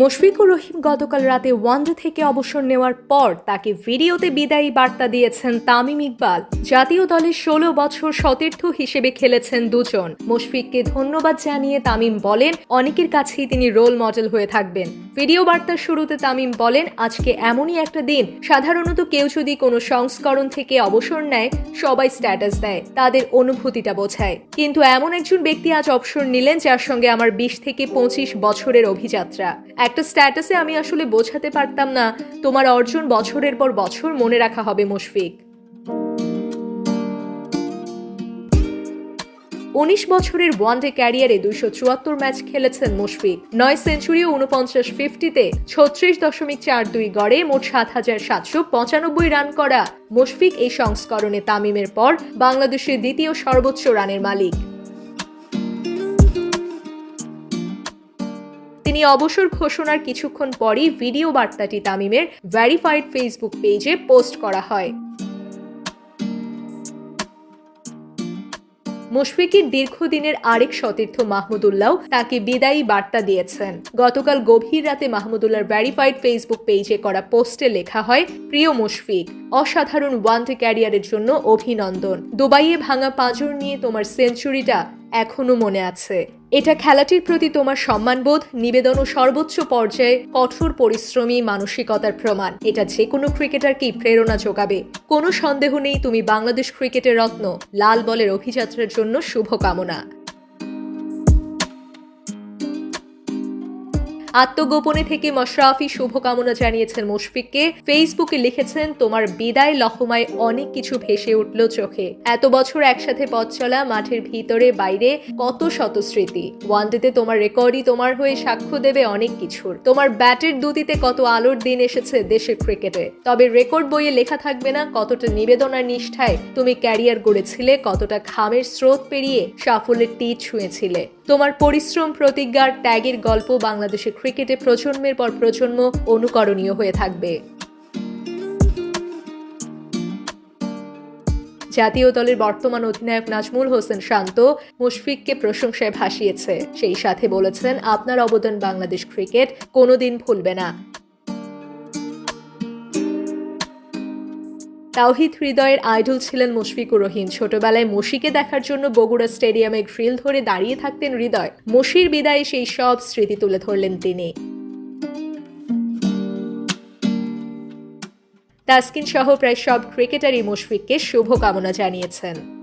মুশফিকুর রহিম গতকাল রাতে ওয়ানডে থেকে অবসর নেওয়ার পর তাকে ভিডিওতে বিদায়ী বার্তা দিয়েছেন তামিম ইকবাল। জাতীয় দলের ষোলো বছর সতীর্থ হিসেবে খেলেছেন দুজন। মুশফিককে ধন্যবাদ জানিয়ে তামিম বলেন, অনেকের কাছেই তিনি রোল মডেল হয়ে থাকবেন। ভিডিও বার্তার শুরুতে তামিম বলেন, আজকে এমনই একটা দিন। সাধারণত কেউ যদি কোনো সংস্করণ থেকে অবসর নেয়, সবাই স্ট্যাটাস দেয়, তাদের অনুভূতিটা বোঝায়। কিন্তু এমন একজন ব্যক্তি আজ অবসর নিলেন যার সঙ্গে আমার বিশ থেকে পঁচিশ বছরের অভিযাত্রা। একটা স্ট্যাটাসে আমি আসলে বোঝাতে পারতাম না, তোমার অর্জন বছরের পর বছর মনে রাখা হবে মুশফিক। উনিশ বছরের ওয়ানডে ক্যারিয়ারে দুইশো চুয়াত্তর ম্যাচ খেলেছেন মুশফিক। নয় সেঞ্চুরি উনপঞ্চাশ ফিফটিতে ছত্রিশ দশমিক চার দুই গড়ে মোট সাত হাজার সাতশো পঁচানব্বই রান করা মুশফিক এই সংস্করণে তামিমের পর বাংলাদেশের দ্বিতীয় সর্বোচ্চ রানের মালিক। তিনি অবসর ঘোষণার কিছুক্ষণ পরই ভিডিও বার্তাটি তামিমের ভেরিফাইড ফেসবুক পেজে পোস্ট করা হয়। মুশফিকের দীর্ঘদিনের আরেক সতীর্থ মাহমুদুল্লাহ তাকে বিদায়ী বার্তা দিয়েছেন। গতকাল গভীর রাতে মাহমুদুল্লাহর ভেরিফাইড ফেসবুক পেজে করা পোস্টে লেখা হয়, প্রিয় মুশফিক, অসাধারণ ওয়ানডে ক্যারিয়ারের জন্য অভিনন্দন। দুবাইয়ে ভাঙা পাঁজর নিয়ে তোমার সেঞ্চুরিটা এখনও মনে আছে। এটা খেলাটির প্রতি তোমার সম্মানবোধ, নিবেদন ও সর্বোচ্চ পর্যায়ে কঠোর পরিশ্রমী মানসিকতার প্রমাণ। এটা যে কোনো ক্রিকেটারকেই প্রেরণা যোগাবে। কোনো সন্দেহ নেই, তুমি বাংলাদেশ ক্রিকেটের রত্ন, লাল বলের অভিযাত্রার জন্য শুভকামনা। আত্মগোপনে থেকে মশরাফি শুভকামনা জানিয়েছেন মুশফিককে। ফেসবুকে লিখেছেন, তোমার বিদায় লহমায় অনেক কিছু ভেসে উঠল চোখে। এত বছর একসাথে পথ চলা, মাঠের ভিতরে, বাইরে কত শত স্মৃতি ওয়ানডেতে তোমার রেকর্ডই তোমার হয়ে সাক্ষ্য দেবে অনেক কিছুর। তোমার ব্যাটের দুতিতে কত আলোর দিন এসেছে দেশের ক্রিকেটে। তবে রেকর্ড বইয়ে লেখা থাকবে না কতটা নিবেদন আর নিষ্ঠায় তুমি ক্যারিয়ার গড়েছিলে, কতটা ঘামের স্রোত পেরিয়ে সাফল্যের টি ছুঁয়েছিলে। তোমার পরিশ্রম, প্রতিজ্ঞার ত্যাগের গল্প বাংলাদেশের ক্রিকেটে প্রজন্মের পর প্রজন্ম অনুকরণীয় হয়ে থাকবে। জাতীয় দলের বর্তমান অধিনায়ক নাজমুল হোসেন শান্ত মুশফিককে প্রশংসায় ভাসিয়েছে। সেই সাথে বলেছেন, আপনার অবদান বাংলাদেশ ক্রিকেট কোনোদিন ভুলবে না। তাওহিদ হৃদয়ের আইডল ছিলেন মুশফিকুর রহিম। ছোটবেলায় মশিকে দেখার জন্য বগুড়া স্টেডিয়ামে গ্রিল ধরে দাঁড়িয়ে থাকতেন হৃদয়। মশির বিদায়ে সেই সব স্মৃতি তুলে ধরলেন তিনি। তাসকিন সহ প্রায় সব ক্রিকেটারই মুশফিককে শুভকামনা জানিয়েছেন।